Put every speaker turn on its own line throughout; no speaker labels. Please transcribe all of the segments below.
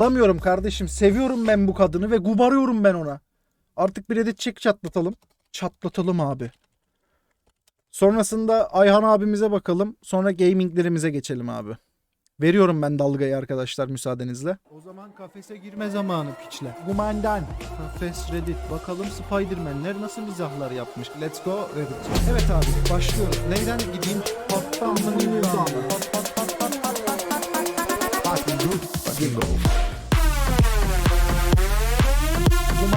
Alamıyorum kardeşim. Seviyorum ben bu kadını ve gubarıyorum ben ona. Artık bir edit çek çatlatalım. Çatlatalım abi. Sonrasında Ayhan abimize bakalım. Sonra gaminglerimize geçelim abi. Veriyorum ben dalgayı arkadaşlar müsaadenizle. O zaman kafese girme zamanı piçle. Gumandan. Kafes Reddit. Bakalım Spiderman'ler nasıl mizahlar yapmış. Let's go Reddit. Evet abi başlıyoruz. Neyden gideyim? Pattan mı gideyim? Pat pat pat pat pat pat pat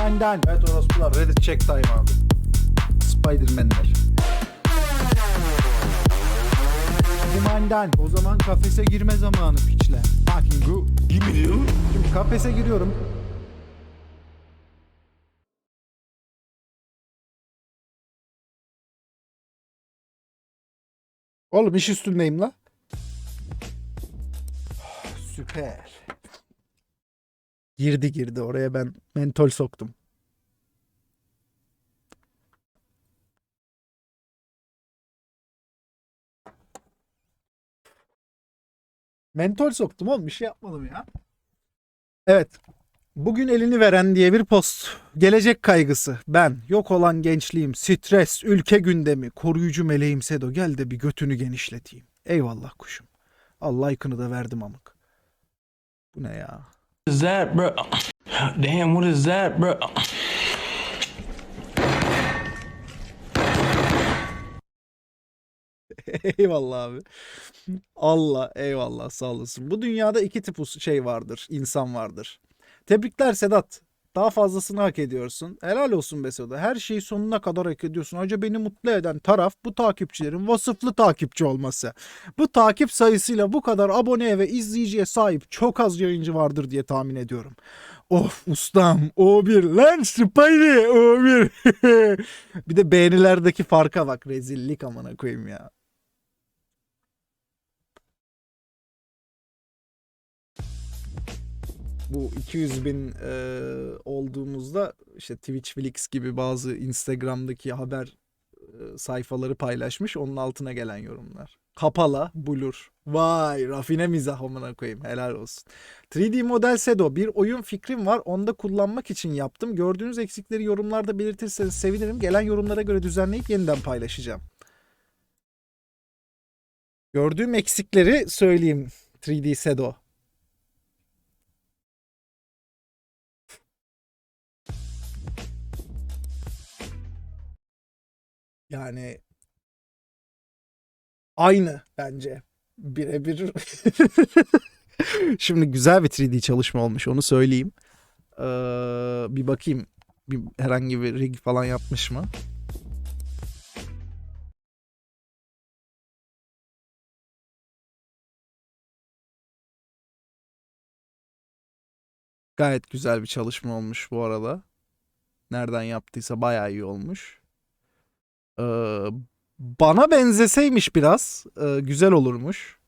Gumandan. Evet orospular Reddit check time abi. Spiderman'ler. Kumandan. O zaman kafese girme zamanı piçle. Fucking go. Şimdi kafese giriyorum. Oğlum iş üstündeyim la. Süper. Girdi girdi oraya ben mentol soktum. Mentol soktum oğlum bir şey yapmadım ya. Evet. Bugün elini veren diye bir post. Gelecek kaygısı. Ben. Yok olan gençliğim. Stres. Ülke gündemi. Koruyucu meleğim Sedo. Gel de bir götünü genişleteyim. Eyvallah kuşum. Allah like'ını da verdim amık. Bu ne ya?
İs that, bro? Damn, what is that, bro?
eyvallah abi. Allah eyvallah sağ olasın. Bu dünyada iki tip şey vardır. insan vardır. Tebrikler Sedat. Daha fazlasını hak ediyorsun. Helal olsun be Sedat. Her şeyi sonuna kadar hak ediyorsun. Hoca beni mutlu eden taraf bu takipçilerin vasıflı takipçi olması. Bu takip sayısıyla bu kadar aboneye ve izleyiciye sahip çok az yayıncı vardır diye tahmin ediyorum. Of ustam O1 lan Spidey O1. bir de beğenilerdeki farka bak rezillik amına koyayım ya. Bu 200 bin e, olduğumuzda işte Twitch Flix gibi bazı Instagram'daki haber e, sayfaları paylaşmış. Onun altına gelen yorumlar. Kapala, bulur. Vay rafine mizah amına koyayım. Helal olsun. 3D model Sedo. Bir oyun fikrim var. Onu da kullanmak için yaptım. Gördüğünüz eksikleri yorumlarda belirtirseniz sevinirim. Gelen yorumlara göre düzenleyip yeniden paylaşacağım. Gördüğüm eksikleri söyleyeyim 3D Sedo. Yani aynı bence. Birebir. Şimdi güzel bir 3D çalışma olmuş onu söyleyeyim. Ee, bir bakayım bir herhangi bir rig falan yapmış mı? Gayet güzel bir çalışma olmuş bu arada. Nereden yaptıysa bayağı iyi olmuş. Ee, bana benzeseymiş biraz e, güzel olurmuş.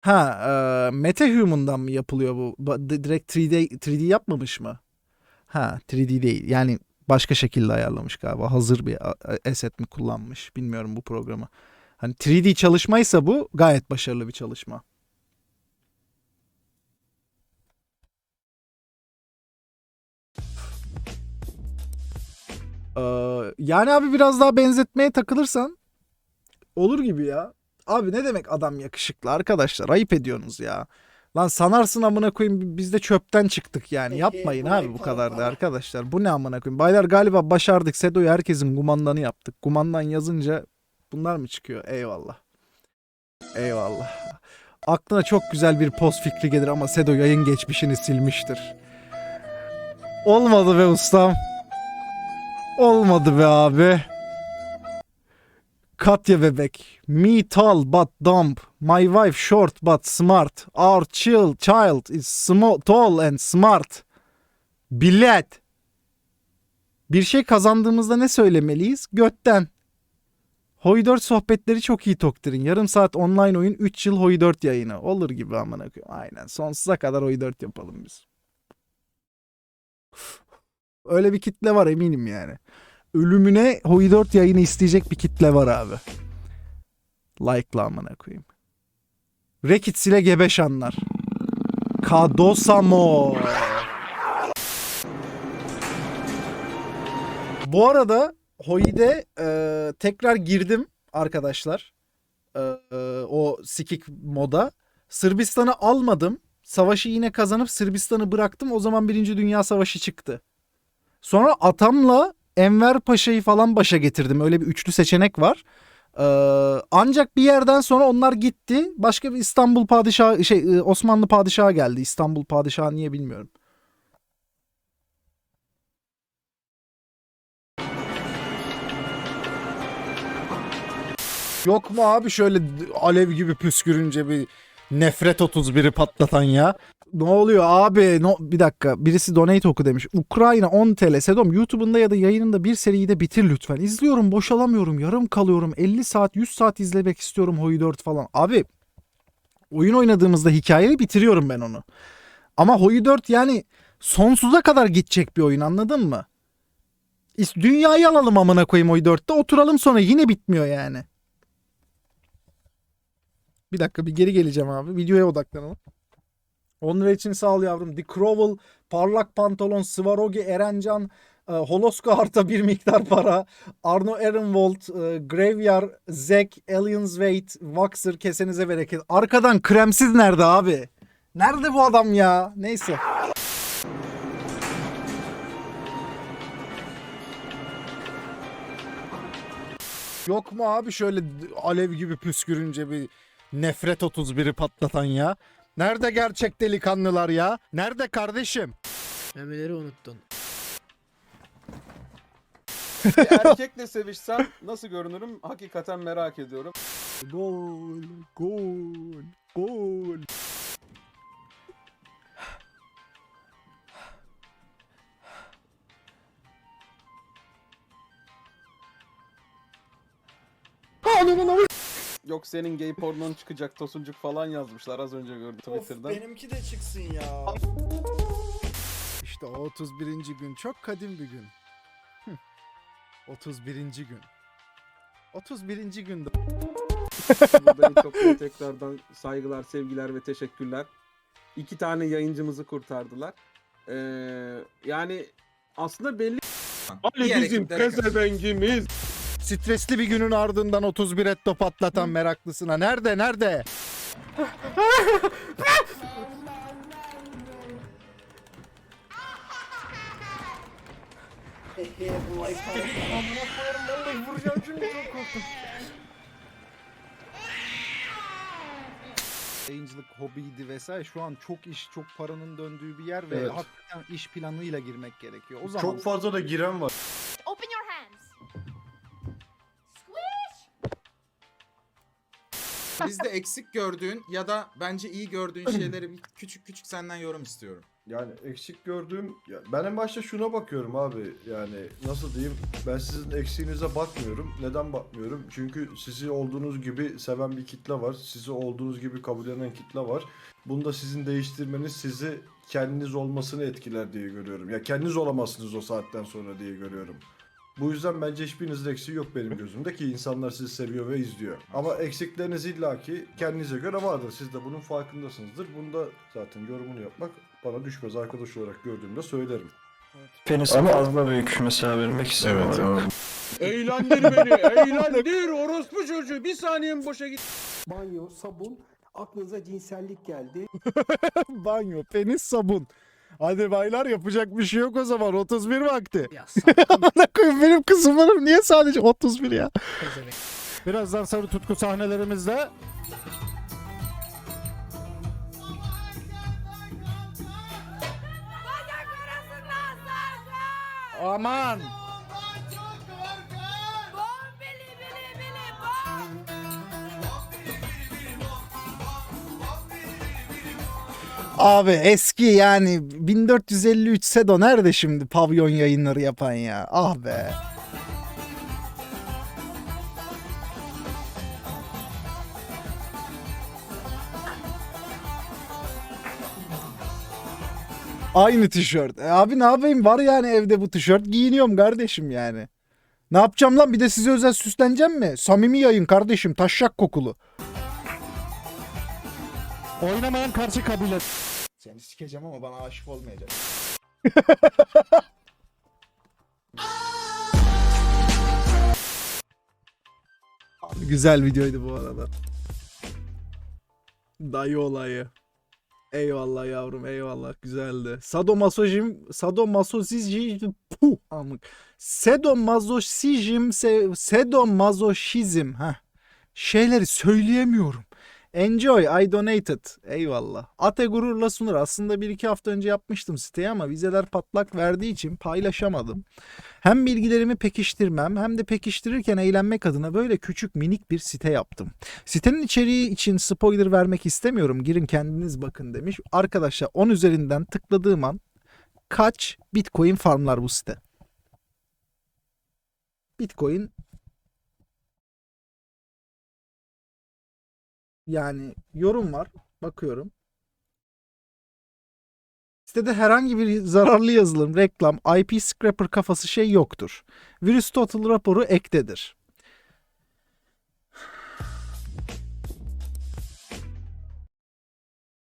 Ha, e, MetaHuman'dan mı yapılıyor bu? Direkt 3D 3D yapmamış mı? Ha, 3D değil. Yani başka şekilde ayarlamış galiba. Hazır bir asset mi kullanmış? Bilmiyorum bu programı. Hani 3D çalışmaysa bu gayet başarılı bir çalışma. Ee, yani abi biraz daha benzetmeye takılırsan olur gibi ya. Abi ne demek adam yakışıklı arkadaşlar ayıp ediyorsunuz ya. Lan sanarsın amına koyayım biz de çöpten çıktık yani. Yapmayın abi bu kadar da arkadaşlar. Bu ne amına koyayım. Baylar galiba başardık. Sedo'yu herkesin kumandanı yaptık. Kumandan yazınca bunlar mı çıkıyor? Eyvallah. Eyvallah. Aklına çok güzel bir post fikri gelir ama Sedo yayın geçmişini silmiştir. Olmadı be ustam. Olmadı be abi. Katya bebek. Me tall but dumb. My wife short but smart. Our chill child is small, tall and smart. Bilet. Bir şey kazandığımızda ne söylemeliyiz? Götten. Hoy 4 sohbetleri çok iyi Toktir'in. Yarım saat online oyun 3 yıl Hoy 4 yayını. Olur gibi amına koyayım. Aynen. Sonsuza kadar Hoy 4 yapalım biz. Öyle bir kitle var eminim yani. Ölümüne Hoy 4 yayını isteyecek bir kitle var abi. Like'la amına koyayım. Rekits ile Gebeşanlar. Kadosamo. Bu arada Hoi'de e, tekrar girdim arkadaşlar. E, e, o sikik moda. Sırbistan'ı almadım. Savaşı yine kazanıp Sırbistan'ı bıraktım. O zaman Birinci Dünya Savaşı çıktı. Sonra atamla Enver Paşa'yı falan başa getirdim. Öyle bir üçlü seçenek var. Ee, ancak bir yerden sonra onlar gitti. Başka bir İstanbul padişahı şey e, Osmanlı padişahı geldi. İstanbul padişahı niye bilmiyorum. Yok mu abi şöyle alev gibi püskürünce bir nefret 31'i patlatan ya? Ne oluyor abi? No, bir dakika. Birisi donate oku demiş. Ukrayna 10 TL. Sedom YouTube'unda ya da yayınında bir seriyi de bitir lütfen. İzliyorum boşalamıyorum. Yarım kalıyorum. 50 saat 100 saat izlemek istiyorum Hoy 4 falan. Abi oyun oynadığımızda hikayeyi bitiriyorum ben onu. Ama Hoy 4 yani sonsuza kadar gidecek bir oyun anladın mı? Dünyayı alalım amına koyayım Hoy 4'te oturalım sonra yine bitmiyor yani. Bir dakika bir geri geleceğim abi. Videoya odaklanalım. Onur için sağ ol yavrum. The Crovel, Parlak Pantolon, Svarogi, Erencan, e, Holosko Harta bir miktar para, Arno Ehrenwald, e, Graveyard, Zek, Aliens Wait, Vaxer kesenize bereket. Arkadan kremsiz nerede abi? Nerede bu adam ya? Neyse. Yok mu abi şöyle alev gibi püskürünce bir nefret 31'i patlatan ya? Nerede gerçek delikanlılar ya? Nerede kardeşim?
Memeleri unuttun.
Bir erkekle sevişsem nasıl görünürüm hakikaten merak ediyorum.
Gol, gol, gol.
Yok senin gay pornon çıkacak tosuncuk falan yazmışlar az önce gördüm Twitter'dan.
benimki de çıksın ya. İşte o 31. gün çok kadim bir gün. Hıh. 31. gün. 31. günde.
Burada Ütopya'ya tekrardan saygılar, sevgiler ve teşekkürler. İki tane yayıncımızı kurtardılar. Ee, yani aslında belli... Ali
Diğer
bizim
ekiplere karşı.
Stresli bir günün ardından 31 etto patlatan meraklısına. Nerede nerede? Yayıncılık hobiydi vesaire. Şu an çok iş, çok paranın döndüğü bir yer ve
Evet.
hakikaten iş planıyla girmek gerekiyor. O zaman
Çok fazla da giren var.
Bizde eksik gördüğün ya da bence iyi gördüğün şeyleri bir küçük küçük senden yorum istiyorum.
Yani eksik gördüğüm ya ben en başta şuna bakıyorum abi. Yani nasıl diyeyim? Ben sizin eksiğinize bakmıyorum. Neden bakmıyorum? Çünkü sizi olduğunuz gibi seven bir kitle var. Sizi olduğunuz gibi kabul eden kitle var. Bunda sizin değiştirmeniz sizi kendiniz olmasını etkiler diye görüyorum. Ya kendiniz olamazsınız o saatten sonra diye görüyorum. Bu yüzden bence hiçbirinizin eksiği yok benim gözümde ki insanlar sizi seviyor ve izliyor. Ama eksikleriniz illaki kendinize göre vardır. Siz de bunun farkındasınızdır. Bunda zaten yorumunu yapmak bana düşmez. Arkadaş olarak gördüğümde söylerim.
Penis fazla büyük mesela vermek istiyorum.
Eğlendir beni, eğlendir orospu çocuğu. Bir saniyem boşa git.
banyo, sabun, aklınıza cinsellik geldi.
banyo, penis, sabun. Hadi baylar yapacak bir şey yok o zaman. 31 vakti.
Ya
Amına koyayım benim kısımlarım niye sadece 31 ya? Birazdan sarı tutku sahnelerimizde. Aman. Abi eski yani 1453 Sedo nerede şimdi pavyon yayınları yapan ya? Ah be. Aynı tişört. E abi ne yapayım var yani evde bu tişört giyiniyorum kardeşim yani. Ne yapacağım lan bir de size özel süsleneceğim mi? Samimi yayın kardeşim taşşak kokulu.
Oynamayan karşı kabile.
Seni sikeceğim ama bana aşık olmayacak. Güzel videoydu bu arada. Dayı olayı. Eyvallah yavrum eyvallah güzeldi. Sadomasojim sadomasozizm puh amık. Sadomasochizm se, sadomasochizm ha. Şeyleri söyleyemiyorum. Enjoy, I donated. Eyvallah. Ate gururla sunur. Aslında bir iki hafta önce yapmıştım siteye ama vizeler patlak verdiği için paylaşamadım. Hem bilgilerimi pekiştirmem hem de pekiştirirken eğlenmek adına böyle küçük minik bir site yaptım. Sitenin içeriği için spoiler vermek istemiyorum. Girin kendiniz bakın demiş. Arkadaşlar 10 üzerinden tıkladığım an kaç bitcoin farmlar bu site? Bitcoin Yani yorum var. Bakıyorum. Sitede herhangi bir zararlı yazılım, reklam, IP scraper kafası şey yoktur. Virüs total raporu ektedir.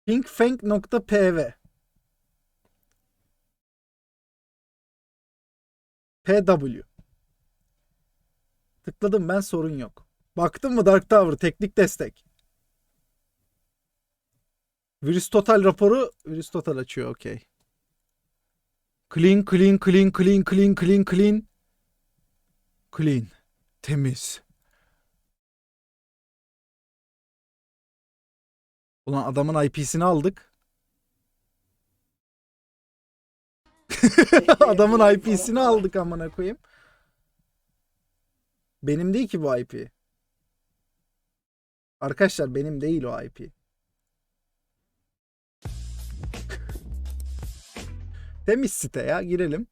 pinkfang.pv PW Tıkladım ben sorun yok. Baktın mı Dark Tower teknik destek. Virüs total raporu virüs total açıyor okey. Clean clean clean clean clean clean clean. Clean. Temiz. Ulan adamın IP'sini aldık. adamın IP'sini aldık amına koyayım. Benim değil ki bu IP. Arkadaşlar benim değil o IP. Temiz site ya girelim.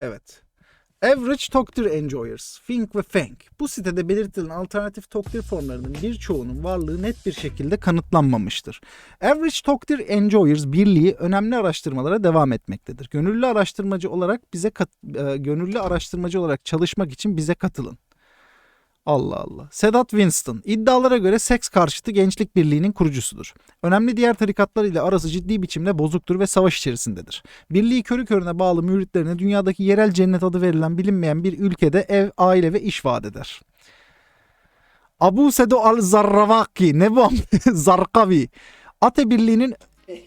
Evet. Average Toktir Enjoyers, Think ve Fank. Bu sitede belirtilen alternatif Toktir formlarının birçoğunun varlığı net bir şekilde kanıtlanmamıştır. Average Toktir Enjoyers Birliği önemli araştırmalara devam etmektedir. Gönüllü araştırmacı olarak bize kat- e, gönüllü araştırmacı olarak çalışmak için bize katılın. Allah Allah. Sedat Winston iddialara göre seks karşıtı gençlik birliğinin kurucusudur. Önemli diğer tarikatlar ile arası ciddi biçimde bozuktur ve savaş içerisindedir. Birliği körü körüne bağlı müritlerine dünyadaki yerel cennet adı verilen bilinmeyen bir ülkede ev, aile ve iş vaat eder. Abu Sedo al-Zarravaki ne bu? am- Zarkavi. Ate Birliği'nin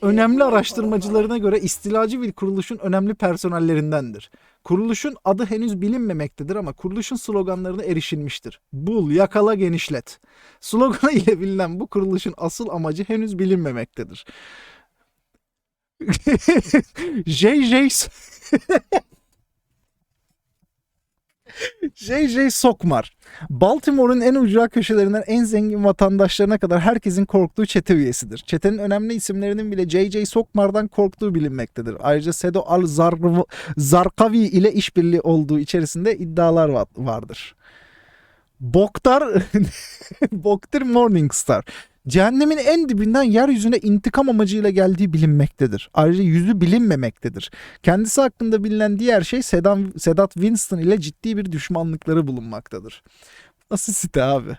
önemli araştırmacılarına göre istilacı bir kuruluşun önemli personellerindendir. Kuruluşun adı henüz bilinmemektedir ama kuruluşun sloganlarına erişilmiştir. Bul, yakala, genişlet. Sloganı ile bilinen bu kuruluşun asıl amacı henüz bilinmemektedir. JJ JJ Sokmar. Baltimore'un en ucra köşelerinden en zengin vatandaşlarına kadar herkesin korktuğu çete üyesidir. Çetenin önemli isimlerinin bile JJ Sokmar'dan korktuğu bilinmektedir. Ayrıca Sedo Al Zar- Zarkavi ile işbirliği olduğu içerisinde iddialar va- vardır. Boktar Boktar Morningstar. Cehennemin en dibinden yeryüzüne intikam amacıyla geldiği bilinmektedir. Ayrıca yüzü bilinmemektedir. Kendisi hakkında bilinen diğer şey Sedan, Sedat Winston ile ciddi bir düşmanlıkları bulunmaktadır. Nasıl site abi?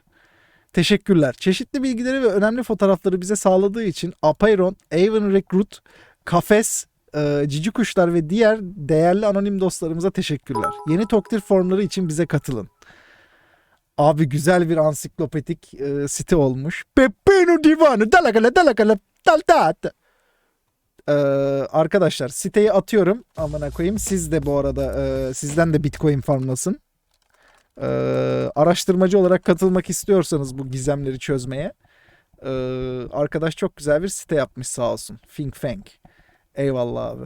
Teşekkürler. Çeşitli bilgileri ve önemli fotoğrafları bize sağladığı için Apeiron, Avon Recruit, Kafes, e, Cici Kuşlar ve diğer değerli anonim dostlarımıza teşekkürler. Yeni Toktir formları için bize katılın. Abi güzel bir ansiklopedik e, site olmuş. Peppino divanı dalakala dalakala daltat. Ee, arkadaşlar siteyi atıyorum amına koyayım. Siz de bu arada e, sizden de Bitcoin farmlasın. Ee, araştırmacı olarak katılmak istiyorsanız bu gizemleri çözmeye. ee, arkadaş çok güzel bir site yapmış sağ olsun. Think Fang. Eyvallah abi.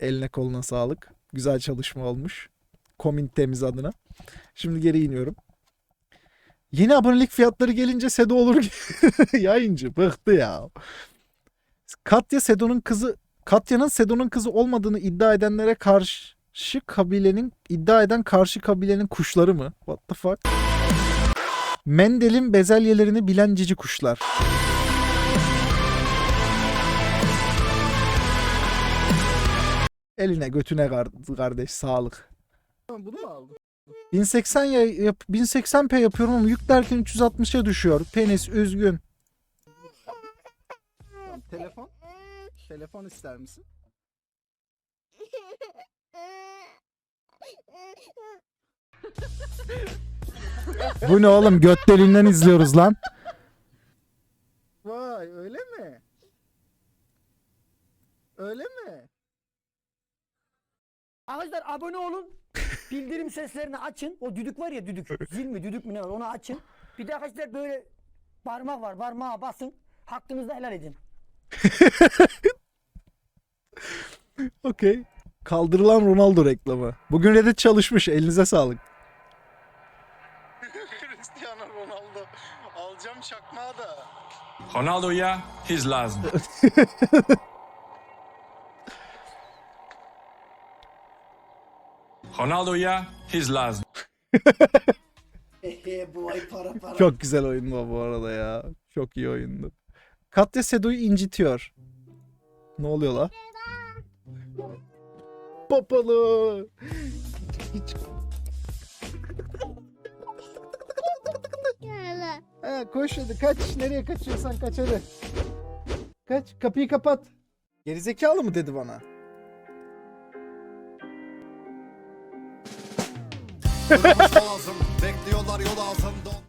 Eline koluna sağlık. Güzel çalışma olmuş. Komintemiz adına. Şimdi geri iniyorum. Yeni abonelik fiyatları gelince Sedo olur yayıncı bıktı ya. Katya Sedo'nun kızı Katya'nın Sedo'nun kızı olmadığını iddia edenlere karşı kabilenin iddia eden karşı kabilenin kuşları mı? What the fuck? Mendel'in bezelyelerini bilen cici kuşlar. Eline götüne kar- kardeş sağlık. Bunu mu aldın? 1080 ya, yap, 1080p yapıyorum ama yüklerken 360'a düşüyor. Penis üzgün. Telefon? Telefon ister misin? Bu ne oğlum göt deliğinden izliyoruz lan. Vay öyle mi? Öyle mi?
Arkadaşlar abone olun. Bildirim seslerini açın. O düdük var ya düdük. Zil mi düdük mü ne var onu açın. Bir de arkadaşlar böyle parmak var parmağa basın. Hakkınızda helal edin.
Okey. Kaldırılan Ronaldo reklamı. Bugün Reddit çalışmış. Elinize sağlık.
Cristiano Ronaldo. Alacağım çakmağı da.
Ronaldo ja, he's last. Ronaldo ja, he's last.
bu ay para para.
Çok güzel oyundu bu arada ya. Çok iyi oyundu. Katya Sedo'yu incitiyor. Ne oluyor la? Papalı. Hiç... He, koş hadi kaç. Nereye kaçıyorsan kaç hadi. Kaç. Kapıyı kapat. Gerizekalı mı dedi bana?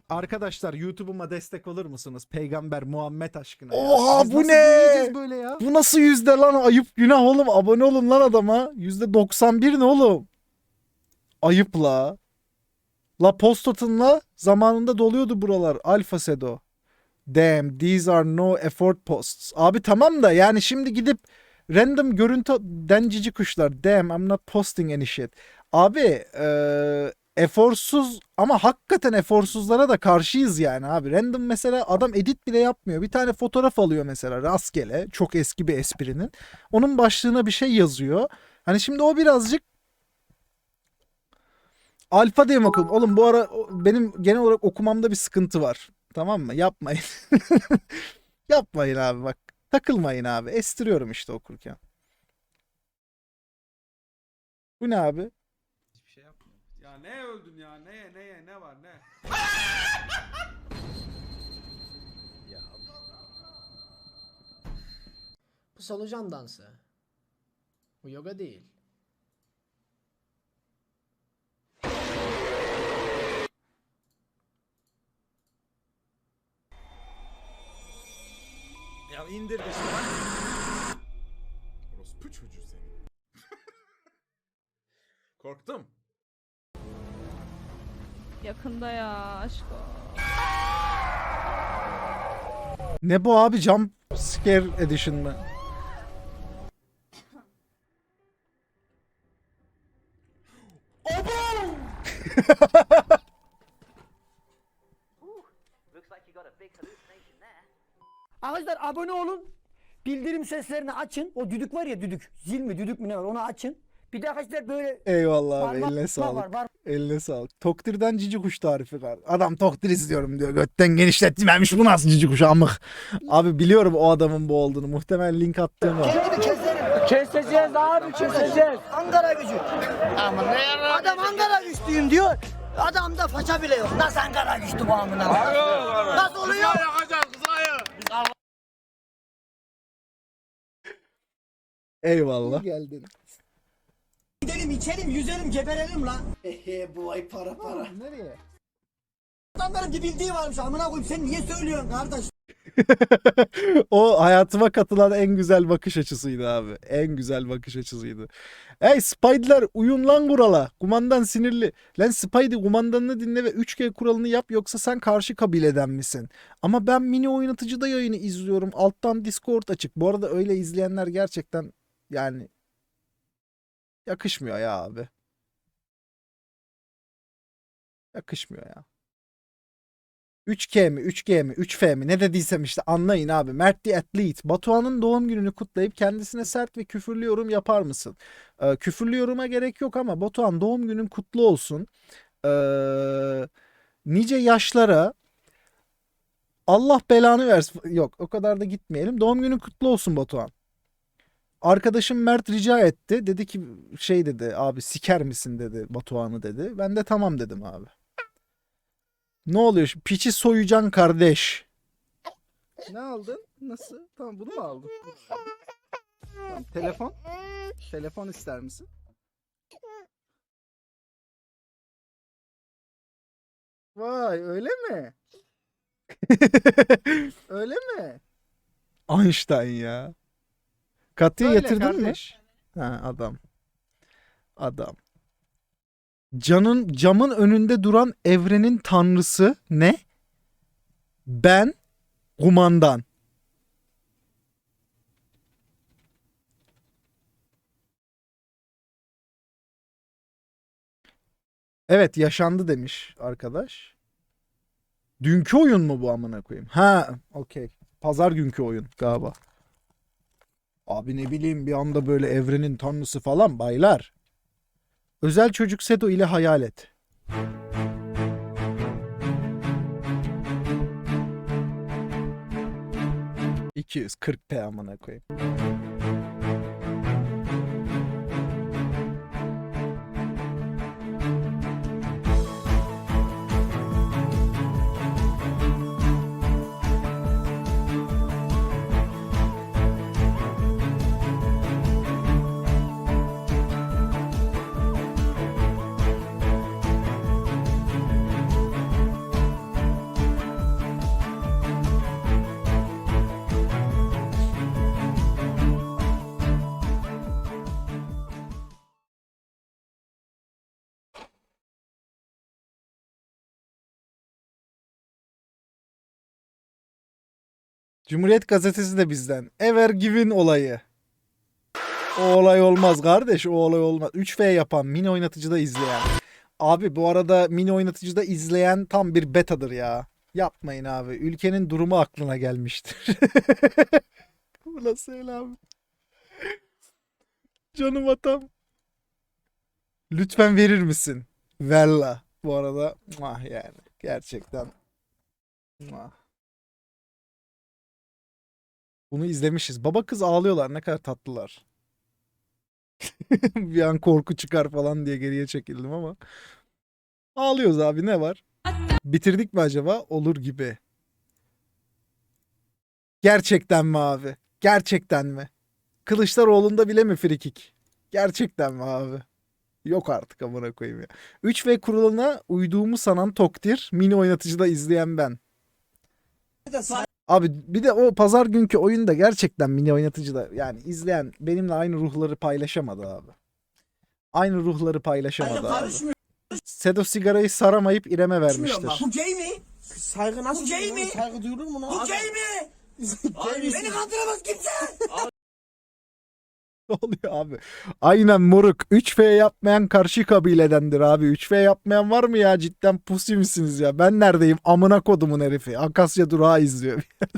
Arkadaşlar YouTube'uma destek olur musunuz? Peygamber Muhammed aşkına. ya.
Oha,
Biz
bu
nasıl
ne?
böyle ya? Bu nasıl yüzde lan? Ayıp günah oğlum. Abone olun lan adama. Yüzde 91 ne oğlum? Ayıp la. La post atın la. Zamanında doluyordu buralar. Alfa Sedo. Damn these are no effort posts. Abi tamam da yani şimdi gidip random görüntüden cici kuşlar. Damn I'm not posting any shit. Abi eforsuz ama hakikaten eforsuzlara da karşıyız yani abi. Random mesela adam edit bile yapmıyor. Bir tane fotoğraf alıyor mesela rastgele. Çok eski bir esprinin. Onun başlığına bir şey yazıyor. Hani şimdi o birazcık alfa diye mi? Oğlum bu ara benim genel olarak okumamda bir sıkıntı var. Tamam mı? Yapmayın. Yapmayın abi bak. Takılmayın abi. Estiriyorum işte okurken. Bu ne abi?
Ya neye öldün ya? Neye neye ne var ne?
Bu solucan dansı. Bu yoga değil.
Ya indir
Orospu çocuğu seni. Korktum.
Yakında ya aşko.
Ne bu abi? Jump Scare Edition mı?
Arkadaşlar abone olun. Bildirim seslerini açın. O düdük var ya düdük. Zil mi düdük mü ne var onu açın. Bir de arkadaşlar böyle
Eyvallah abi eline
var,
sağlık.
var.
Eline sağlık. Toktir'den cici kuş tarifi var. Adam toktir izliyorum diyor. Götten genişletmemiş bu nasıl cici kuş amık. Abi biliyorum o adamın bu olduğunu. Muhtemelen link attığım var.
Keserim.
Keseceğiz abi keseceğiz.
Ankara gücü. Adam Ankara güçlüyüm diyor. Adamda faça bile yok. Nasıl Ankara güçlü bu amına? Nasıl oluyor?
Eyvallah. Geldin.
Gidelim içelim yüzelim geberelim lan.
bu ay para para.
Nereye?
Adamların bir bildiği varmış amına koyayım sen niye söylüyorsun kardeş?
o hayatıma katılan en güzel bakış açısıydı abi. En güzel bakış açısıydı. Hey Spider'lar uyun lan kurala. Kumandan sinirli. Lan Spider kumandanını dinle ve 3G kuralını yap yoksa sen karşı kabileden misin? Ama ben mini oynatıcıda yayını izliyorum. Alttan Discord açık. Bu arada öyle izleyenler gerçekten yani yakışmıyor ya abi. Yakışmıyor ya. 3K mi, 3G mi, 3F mi ne dediysem işte anlayın abi. Mert the Athlete. Batuhan'ın doğum gününü kutlayıp kendisine sert ve küfürlü yorum yapar mısın? Ee, küfürlü yoruma gerek yok ama Batuhan doğum günün kutlu olsun. Ee, nice yaşlara Allah belanı versin. Yok o kadar da gitmeyelim. Doğum günün kutlu olsun Batuhan. Arkadaşım Mert rica etti. Dedi ki şey dedi abi siker misin dedi Batuhan'ı dedi. Ben de tamam dedim abi. Ne oluyor? şimdi? Piçi soyucan kardeş. Ne aldın? Nasıl? Tamam bunu mu aldın? Tamam, telefon? Telefon ister misin? Vay öyle mi? öyle mi? Einstein ya. Katıya
Öyle
yatırdın mı?
kardeş.
Ha adam. Adam. Canın camın önünde duran evrenin tanrısı ne? Ben kumandan. Evet yaşandı demiş arkadaş. Dünkü oyun mu bu amına koyayım? Ha, okey. Pazar günkü oyun galiba. Abi ne bileyim bir anda böyle evrenin tanrısı falan baylar. Özel çocuk Sedo ile hayal et. ...240p amına koyayım. Cumhuriyet Gazetesi de bizden. Ever Given olayı. O olay olmaz kardeş. O olay olmaz. 3V yapan mini oynatıcıda izleyen. Abi bu arada mini oynatıcıda izleyen tam bir betadır ya. Yapmayın abi. Ülkenin durumu aklına gelmiştir. bu nasıl el abi? Canım atam. Lütfen verir misin? Vella. Bu arada muah yani. Gerçekten. Muah. Bunu izlemişiz. Baba kız ağlıyorlar. Ne kadar tatlılar. bir an korku çıkar falan diye geriye çekildim ama. Ağlıyoruz abi ne var? Bitirdik mi acaba? Olur gibi. Gerçekten mi abi? Gerçekten mi? Kılıçdaroğlu'nda bile mi frikik? Gerçekten mi abi? Yok artık amına koyayım ya. 3V kuralına uyduğumu sanan Toktir, mini oynatıcıda izleyen ben. Abi bir de o pazar günkü oyunda gerçekten mini oynatıcıda yani izleyen benimle aynı ruhları paylaşamadı abi. Aynı ruhları paylaşamadı abi. Sedo sigarayı saramayıp İrem'e vermiştir.
Bu gay mi? Saygı nasıl Bu gay mi? Saygı duyulur mu lan? Bu gay mi? Beni kandıramaz kimse.
Oluyor abi? Aynen moruk. 3F yapmayan karşı kabiledendir abi. 3F yapmayan var mı ya? Cidden pusi misiniz ya? Ben neredeyim? Amına kodumun herifi. Akasya durağı izliyor.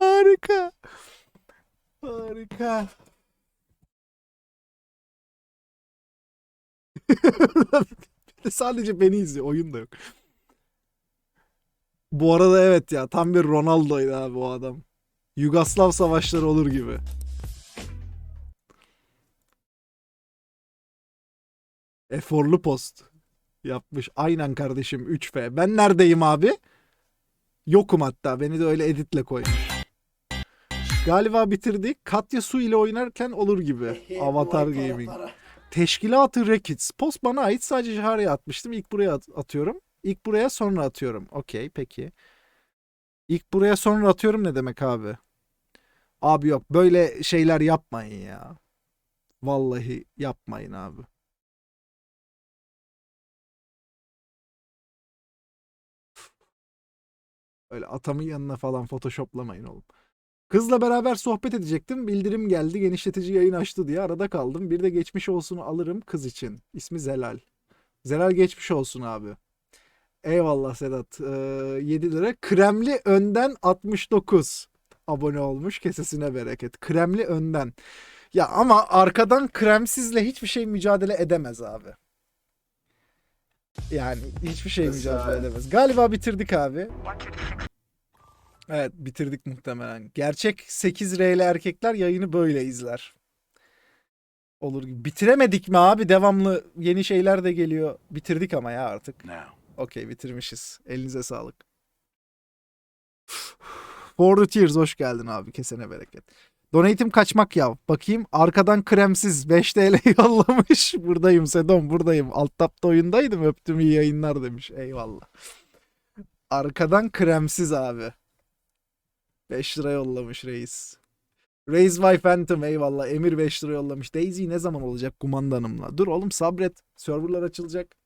Harika. Harika. Bir de Sadece beni izliyor. Oyun da yok. Bu arada evet ya. Tam bir Ronaldo'ydu abi o adam. Yugoslav savaşları olur gibi. Eforlu post yapmış. Aynen kardeşim 3F. Ben neredeyim abi? Yokum hatta. Beni de öyle editle koymuş. Galiba bitirdik. Katya Su ile oynarken olur gibi. Avatar Gaming. Teşkilatı Rekids. Post bana ait sadece Jahari'ye atmıştım. İlk buraya at- atıyorum. İlk buraya sonra atıyorum. Okey peki. İlk buraya sonra atıyorum ne demek abi? Abi yok böyle şeyler yapmayın ya. Vallahi yapmayın abi. Öyle atamın yanına falan photoshoplamayın oğlum. Kızla beraber sohbet edecektim. Bildirim geldi. Genişletici yayın açtı diye arada kaldım. Bir de geçmiş olsunu alırım kız için. İsmi Zelal. Zelal geçmiş olsun abi. Eyvallah Sedat. Ee, 7 lira. Kremli önden 69 abone olmuş. Kesesine bereket. Kremli önden. Ya ama arkadan kremsizle hiçbir şey mücadele edemez abi. Yani hiçbir şey mücadele edemez. Galiba bitirdik abi. Evet bitirdik muhtemelen. Gerçek 8R'li erkekler yayını böyle izler. Olur gibi. Bitiremedik mi abi? Devamlı yeni şeyler de geliyor. Bitirdik ama ya artık. Okey bitirmişiz. Elinize sağlık. For the Tears hoş geldin abi. Kesene bereket. Donate'im kaçmak ya. Bakayım arkadan kremsiz 5 TL yollamış. Buradayım Sedon buradayım. Alt tapta oyundaydım öptüm iyi yayınlar demiş. Eyvallah. Arkadan kremsiz abi. 5 lira yollamış reis. Raise my Phantom eyvallah. Emir 5 lira yollamış. Daisy ne zaman olacak kumandanımla? Dur oğlum sabret. Serverlar açılacak.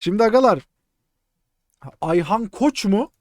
Şimdi agalar. Ayhan Koç mu?